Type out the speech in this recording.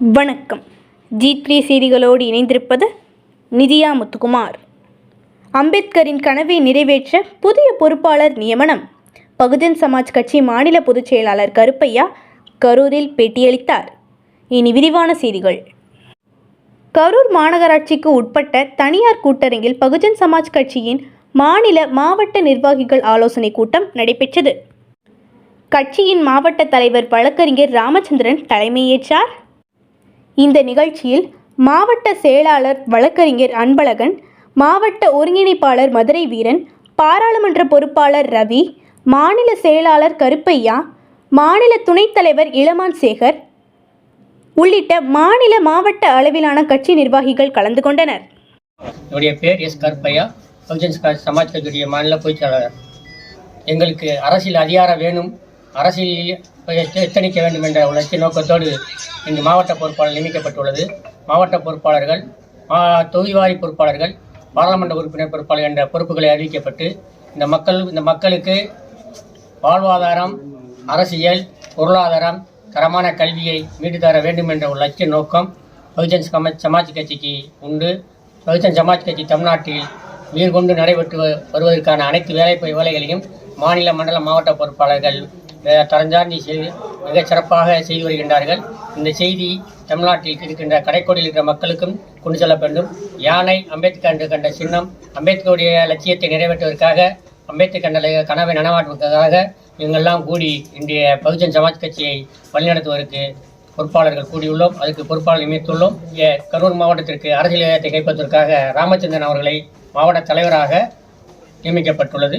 வணக்கம். G three செய்திகளோடு இணைந்திருப்பது நிதியா முத்துக்குமார். அம்பேத்கரின் கனவை நிறைவேற்ற புதிய பொறுப்பாளர் நியமனம். பகுஜன் சமாஜ் கட்சி மாநில பொதுச் செயலாளர் கருப்பையா கரூரில் பேட்டியளித்தார். இனி விரிவான செய்திகள். கரூர் மாநகராட்சிக்கு உட்பட்ட தனியார் கூட்டரங்கில் பகுஜன் சமாஜ் கட்சியின் மாநில மாவட்ட நிர்வாகிகள் ஆலோசனை கூட்டம் நடைபெற்றது. கட்சியின் மாவட்ட தலைவர் வழக்கறிஞர் ராமச்சந்திரன் தலைமையேற்றார். இந்த நிகழ்ச்சியில் மாவட்ட செயலாளர் வழக்கறிஞர் அன்பழகன் மாவட்ட ஒருங்கிணைப்பாளர் மதுரை வீரன் பாராளுமன்ற பொறுப்பாளர் ரவி மாநில செயலாளர் கருப்பையா மாநில துணைத் தலைவர் இளமான் சேகர் உள்ளிட்ட மாநில மாவட்ட அளவிலான கட்சி நிர்வாகிகள் கலந்து கொண்டனர். என்னுடைய பேர் எஸ் கருப்பையா. பகுஜன் சமாஜ் கட்சியுடைய மாநில பொதுச் செயலாளர். எங்களுக்கு அரசியல் அதிகாரம் வேணும். அரசியல் எத்தணிக்க வேண்டும் என்ற உணர்ச்சி நோக்கத்தோடு இங்கு மாவட்ட பொறுப்பாளர் நியமிக்கப்பட்டுள்ளது. மாவட்ட பொறுப்பாளர்கள் மா- தொகுதிவாரி பொறுப்பாளர்கள் பாராளுமன்ற உறுப்பினர் பொறுப்பாளர் என்ற பொறுப்புகளை அறிவிக்கப்பட்டு இந்த மக்கள் இந்த மக்களுக்கு வாழ்வாதாரம் அரசியல் பொருளாதாரம் தரமான கல்வியை மீட்டு தர வேண்டும் என்ற ஒரு லட்சிய நோக்கம் பகுஜன் சமாஜ் சமாஜ் கட்சிக்கு உண்டு. பகுஜன் சமாஜ் கட்சி தமிழ்நாட்டில் மீர்கொண்டு நடைபெற்று வருவதற்கான அனைத்து வேலை வேலைகளையும் மாநில மண்டல மாவட்ட பொறுப்பாளர்கள் அஹ், தரஞ்சார்ந்து செய்து மிகச் சிறப்பாக செய்து வருகின்றார்கள். இந்த செய்தி தமிழ்நாட்டில் இருக்கின்ற கடைக்கோடியில் இருக்கிற மக்களுக்கும் கொண்டு செல்ல வேண்டும். யானை அம்பேத்கர் என்று கண்ட சின்னம் அம்பேத்கருடைய லட்சியத்தை நிறைவேற்றுவதற்காக அம்பேத்கர் கண்ட கனவை நனவாற்றுவதற்காக எங்கெல்லாம் கூடி இன்றைய பகுஜன் சமாஜ் கட்சியை வழிநடத்துவதற்கு பொறுப்பாளர்கள் கூடியுள்ளோம். அதுக்கு பொறுப்பாளர் நியமித்துள்ளோம். கரூர் மாவட்டத்திற்கு அரசியல் நிலையத்தை கைப்பற்றுவதற்காக ராமச்சந்திரன் அவர்களை மாவட்ட தலைவராக நியமிக்கப்பட்டுள்ளது.